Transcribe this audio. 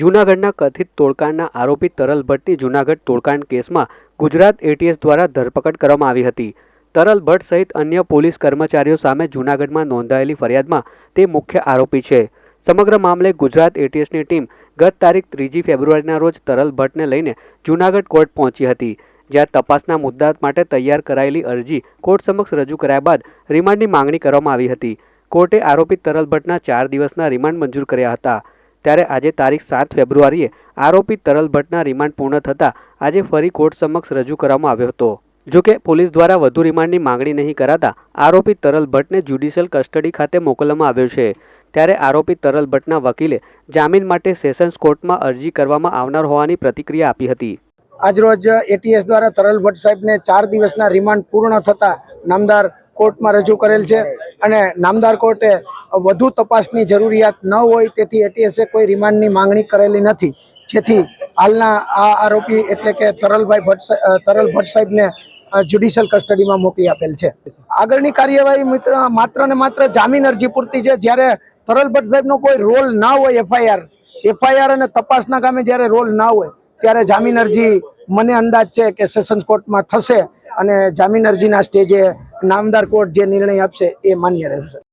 જૂનાગઢના કથિત તોડકાંડના આરોપી તરલ ભટ્ટની જૂનાગઢ તોડકાંડ કેસમાં ગુજરાત એટીએસ દ્વારા ધરપકડ કરવામાં આવી હતી. તરલ ભટ્ટ સહિત અન્ય પોલીસ કર્મચારીઓ સામે જૂનાગઢમાં નોંધાયેલી ફરિયાદમાં તે મુખ્ય આરોપી છે. સમગ્ર મામલે ગુજરાત એટીએસની ટીમ ગત તારીખ ત્રીજી ફેબ્રુઆરીના રોજ તરલ ભટ્ટને લઈને જૂનાગઢ કોર્ટ પહોંચી હતી, જ્યાં તપાસના મુદ્દા માટે તૈયાર કરાયેલી અરજી કોર્ટ સમક્ષ રજૂ કર્યા બાદ રિમાન્ડની માંગણી કરવામાં આવી હતી. કોર્ટે આરોપી તરલ ભટ્ટના ચાર દિવસના રિમાન્ડ મંજૂર કર્યા હતા. ત્યારે આજે તારીખ સાત ફેબ્રુઆરીએ આરોપી તરલ ભટ્ટના રિમાન્ડ પૂર્ણ થતાં આજે ફરી કોર્ટ સમક્ષ રજૂ કરવામાં આવ્યો હતો. જોકે પોલીસ દ્વારા વધુ રિમાન્ડની માંગણી નહીં કરાતા આરોપી તરલ ભટ્ટને જ્યુડિશિયલ કસ્ટડી ખાતે મોકલવામાં આવ્યો છે. ત્યારે આરોપી તરલ ભટ્ટના વકીલે જામીન માટે સેશન્સ કોર્ટમાં અરજી કરવામાં આવનાર હોવાની પ્રતિક્રિયા આપી હતી. આજરોજ એટીએસ દ્વારા તરલ ભટ્ટ સાહેબને ચાર દિવસના રિમાન્ડ પૂર્ણ થતાં નામદાર કોર્ટમાં રજૂ કરેલ છે અને નામદાર કોર્ટે વધુ તપાસની જરૂરિયાત ન હોય તેથી એટીએસે કોઈ રિમાન્ડની માંગણી કરેલી નથી. જેથી હાલના આ આરોપી એટલે કે તરલભાઈ ભટ્ટ તરલ ભટ્ટ સાહેબને જ્યુડિશિયલ કસ્ટડીમાં મોકલી આપેલ છે. આગળની કાર્યવાહી મિત્ર, માત્ર ને માત્ર જામીન અરજી પૂરતી છે. જ્યારે તરલ ભટ્ટ સાહેબનો કોઈ રોલ ના હોય એફઆઈઆર એફઆઈઆર અને તપાસના કામે જ્યારે રોલ ના હોય, ત્યારે જામીન અરજી મને અંદાજ છે કે સેશન્સ કોર્ટમાં થશે અને જામીન અરજીના સ્ટેજે નામદાર કોર્ટ જે નિર્ણય આપશે એ માન્ય રહેશે.